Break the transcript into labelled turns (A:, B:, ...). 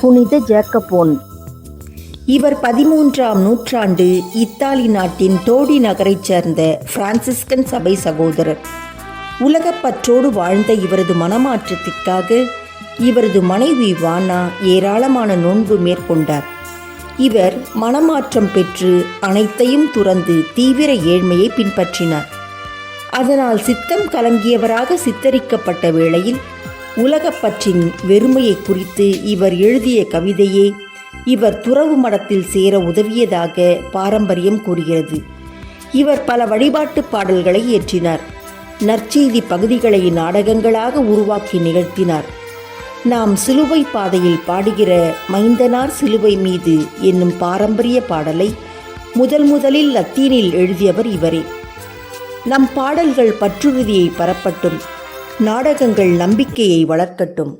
A: புனித ஜேக்கபோன் இவர் பதிமூன்றாம் நூற்றாண்டு இத்தாலி நாட்டின் டோடி நகரைச் சேர்ந்த பிரான்சிஸ்கன் சபை சகோதரர். உலகப்பற்றோடு வாழ்ந்த இவரது மனமாற்றத்திற்காக இவரது மனைவி வானா ஏராளமான நோன்பு மேற்கொண்டார். இவர் மனமாற்றம் பெற்று அனைத்தையும் துறந்து தீவிர ஏழ்மையை பின்பற்றினார். அதனால் சித்தம் கலங்கியவராக சித்தரிக்கப்பட்ட வேளையில் உலகப்பற்றின் வெறுமையை குறித்து இவர் எழுதிய கவிதையே இவர் துறவு மடத்தில் சேர உதவியதாக பாரம்பரியம் கூறுகிறது. இவர் பல வழிபாட்டு பாடல்களை இயற்றினார். நற்செய்தி பகுதிகளை நாடகங்களாக உருவாக்கி நிகழ்த்தினார். நாம் சிலுவை பாதையில் பாடுகிற மைந்தனார் சிலுவை மீது என்னும் பாரம்பரிய பாடலை முதல் முதலில் லத்தீனில் எழுதியவர் இவரே. நம் பாடல்கள் பற்றுறுதியை பரப்பட்டும். நாடகங்கள் நம்பிக்கையை வளர்க்கட்டும்.